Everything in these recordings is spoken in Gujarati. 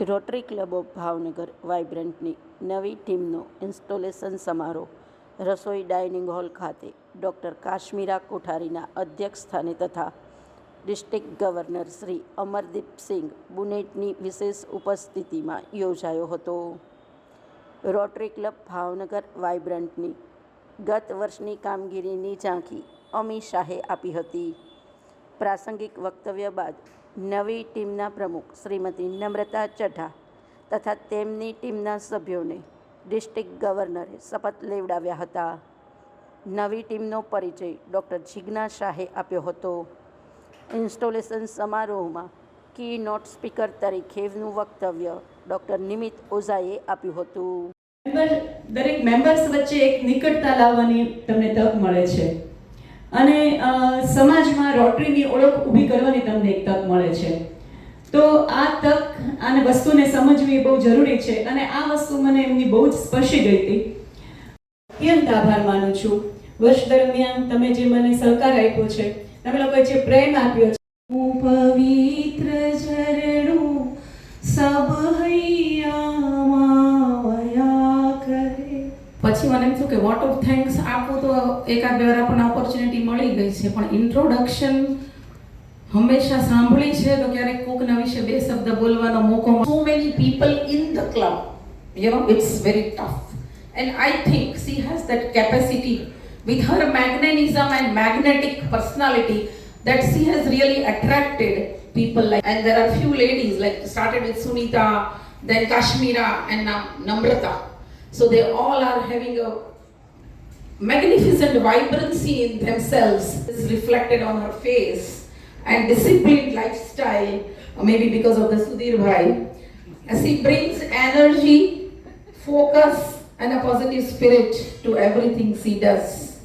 રોટરી ક્લબ ઓફ ભાવનગર વાઇબ્રન્ટની નવી ટીમનો ઇન્સ્ટોલેશન સમારોહ, રસોઈ ડાઇનિંગ હોલ ખાતે ડૉક્ટર કાશ્મીરા કોઠારીના અધ્યક્ષ સ્થાને તથા ડિસ્ટ્રિક્ટ ગવર્નર શ્રી અમરદીપસિંહ બુનેટની વિશેષ ઉપસ્થિતિમાં યોજાયો હતો. રોટરી ક્લબ ભાવનગર વાઇબ્રન્ટની ગત વર્ષની કામગીરીની ઝાંખી અમી શાહે આપી હતી. પ્રાસંગિક વક્તવ્ય બાદ નવી ટીમના પ્રમુખ શ્રીમતી નમ્રતા ચઢા તથા તેમની ટીમના સભ્યોને ડિસ્ટ્રિક્ટ ગવર્નરે શપથ લેવડાવ્યા હતા. નવી ટીમનો પરિચય ડૉક્ટર જિજ્ઞા શાહે આપ્યો હતો. ઇન્સ્ટોલેશન સમારોહમાં કી નોટ સ્પીકર તરીકેનું વક્તવ્ય ડૉક્ટર નિમિત ઓઝાએ આપ્યું હતું. દરેક મેમ્બર્સ વચ્ચે એક નિકટતા લાવવાની તમને તક મળે છે. અને અ, સમાજમાં રોટરીની ઓળખ ઊભી કરવાની તમને એક તક મળે છે. તો આ તક અને વસ્તુને સમજવી બહુ જરૂરી છે અને આ વસ્તુ મને એમની બહુ જ સ્પર્શી ગઈ હતી. અત્યંત આભાર માનું છું. વર્ષ દરમિયાન તમે જે મને સહકાર આપ્યો છે, તમે લોકોએ જે પ્રેમ આપ્યો છે. હું પવિત્ર ઝરણું સબ હૈયામાં પછી મને એમ થયું કે વોટ ઓફ થેન્ક્સ આપું તો એકાદ બે વાર આપણને ઓપોર્ચ્યુનિટી મળી ગઈ છે પણ ઇન્ટ્રોડક્શન હંમેશા સાંભળી છે તો ક્યારેક કોકના વિશે બે શબ્દ બોલવાનો મોકો so many people in the club you know it's very tough and i think she has that capacity with her magnetism and magnetic personality that she has really attracted people like and there are few ladies like started with sunita then kashmira and now so they all are having a magnificent vibrancy in themselves is reflected on her face and disciplined lifestyle, or maybe because of the Sudhir Bhai. As he brings energy, focus, and a positive spirit to everything she does.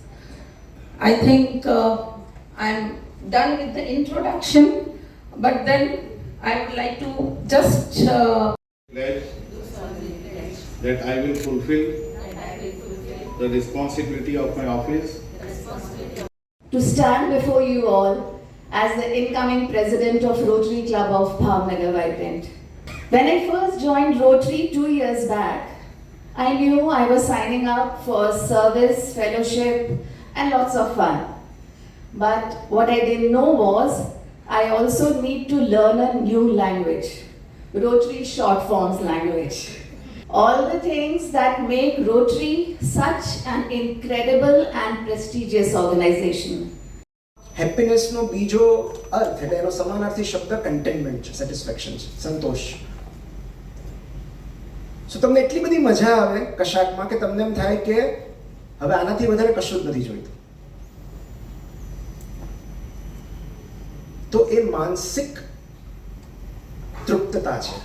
I think uh, I'm done with the introduction, but then I would like to just uh, that I will fulfill the responsibility of my office to stand before you all as the incoming president of Rotary Club of Bhavnagar Vibrant. When I first joined Rotary two years back, I knew I was signing up for service, fellowship, and lots of fun. But what I didn't know was I also need to learn a new language, Rotary short forms language. All the things that make Rotary such an incredible and prestigious organization. હેપીનેસનો બીજો અર્થ એટલે એનો સમાનાર્થી શબ્દ કન્ટેનમેન્ટ છે સેટિસ્ફેક્શન છે, સંતોષ સો તમને એટલી બધી મજા આવે કશાકમાં કે તમને એમ થાય કે હવે આનાથી વધારે કશું જ નથી જોઈતું. તો એ માનસિક તૃપ્તતા છે.